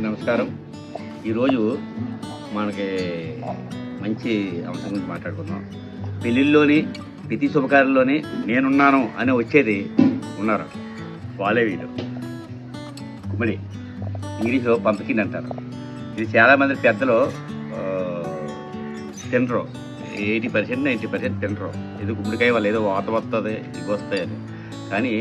అందరికీ నమస్కారం. ఈరోజు మనకి మంచి అంశం గురించి మాట్లాడుకుందాం. పెళ్ళిళ్ళలోని ప్రతి శుభకార్యంలోని నేనున్నాను అని వచ్చేది ఉన్నారు వాళ్ళే వీళ్ళు కుమ్మడి ఇంగ్లీష్లో పంపకిన్ అంటారు. ఇది చాలామంది పెద్దలు తినరు. ఎయిటీ పర్సెంట్ నైంటీ పర్సెంట్ తినరు. ఇది గుమ్మడికాయ వాళ్ళు ఏదో వాత వస్తుంది ఇవి వస్తాయని కానీ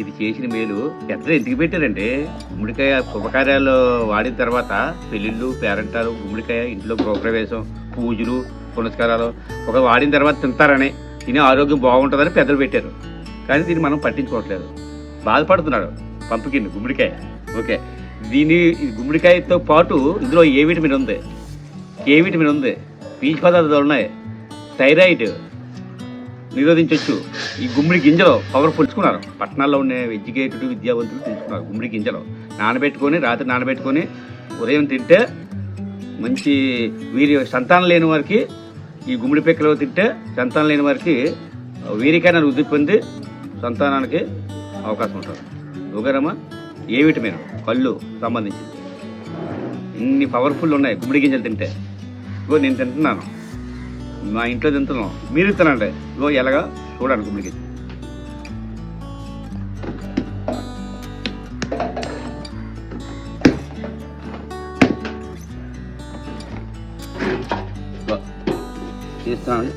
ఇది చేసిన మేలు ఎంత ఎందుకు పెట్టారండి గుమ్మడికాయ శుభకార్యాలు వాడిన తర్వాత పెళ్ళిళ్ళు పేరంటాలు గుమ్మడికాయ ఇంట్లో గృహప్రవేశం పూజలు పునస్కారాలు ఒక వాడిన తర్వాత తింటారని తినే ఆరోగ్యం బాగుంటుందని పెద్దలు పెట్టారు. కానీ దీన్ని మనం పట్టించుకోవట్లేదు. బాధపడుతున్నాడు పంపుకింది గుమ్మడికాయ. ఓకే. దీని గుమ్మడికాయతో పాటు ఇందులో ఏ విటమిన్ ఉంది? ఏ విటమిన్ ఉంది? పీచు పదార్థాలు ఉన్నాయి. థైరాయిడ్ నిరోధించవచ్చు ఈ గుమ్మిడి గింజలు పవర్ పులుచుకున్నారు పట్టణాల్లో ఉండే ఎడ్యుకేటెడ్ విద్యావంతులు తెలుసుకున్నారు గుమ్మిడి గింజలు. నానబెట్టుకొని రాత్రి నానబెట్టుకొని ఉదయం తింటే మంచి వీరి సంతానం లేని వారికి ఈ గుమ్మిడి పిక్కలు తింటే సంతానం లేని వారికి వీరికైనా వృద్ధి పొంది సంతానానికి అవకాశం ఉంటుంది. ఓకేరమ్మా ఏ విటమిన్? కళ్ళు సంబంధించింది. ఇన్ని పవర్ఫుల్ ఉన్నాయి గుమ్మిడి గింజలు తింటే. ఇగో నేను తింటున్నాను. మా ఇంట్లో తింటున్నాం. మీరు తినండి. ఇగో ఎలాగా? చూడండి గుమ్మిడి గింజ తీస్తున్నాను.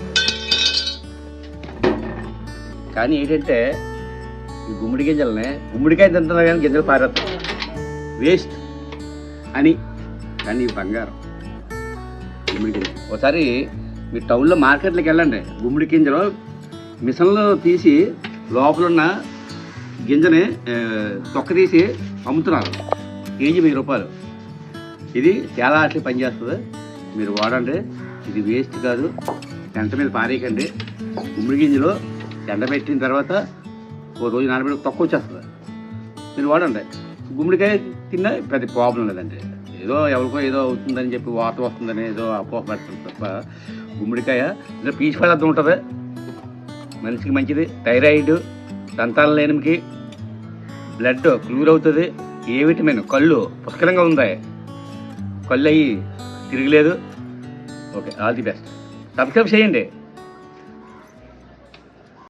కానీ ఏంటంటే ఈ గుమ్మడి గింజలనే గుమ్మడికాయ తింటున్నా కానీ గింజలు పారేస్తాం. వేస్ట్ అని. కానీ బంగారం. గుమ్మడి గింజ. ఒకసారి మీరు టౌన్లో మార్కెట్లోకి వెళ్ళండి. గుమ్మడి గింజలు మిషన్లో తీసి లోపల ఉన్న గింజని తొక్క తీసి అమ్ముతున్నారు. కేజీ వెయ్యి రూపాయలు. ఇది చాలా అట్లే పనిచేస్తుంది. మీరు వాడండి. ఇది వేస్ట్ కాదు. ఎంట మీద పారేయకండి. గుమ్మడి గింజలు ఎండబెట్టిన తర్వాత ఓ రోజు నానబెట్టి తక్కువ వచ్చేస్తుంది. మీరు వాడండి. గుమ్మడికాయ తిన్నా పెద్ద ప్రాబ్లం లేదండి. ఏదో ఎవరికో ఏదో అవుతుందని చెప్పి వాత వస్తుందని ఏదో అపోహ పెడుతుంది తప్ప గుమ్మడికాయ ఇందులో పీచు పదార్థం ఉంటుంది. మనిషికి మంచిది. థైరాయిడ్ సంతానం లేనికి బ్లడ్ క్లూర్ అవుతుంది. A vitamin? కళ్ళు పుష్కలంగా ఉంది కళ్ళు అయ్యి తిరగలేదు. Okay all the best. Subscribe చేయండి.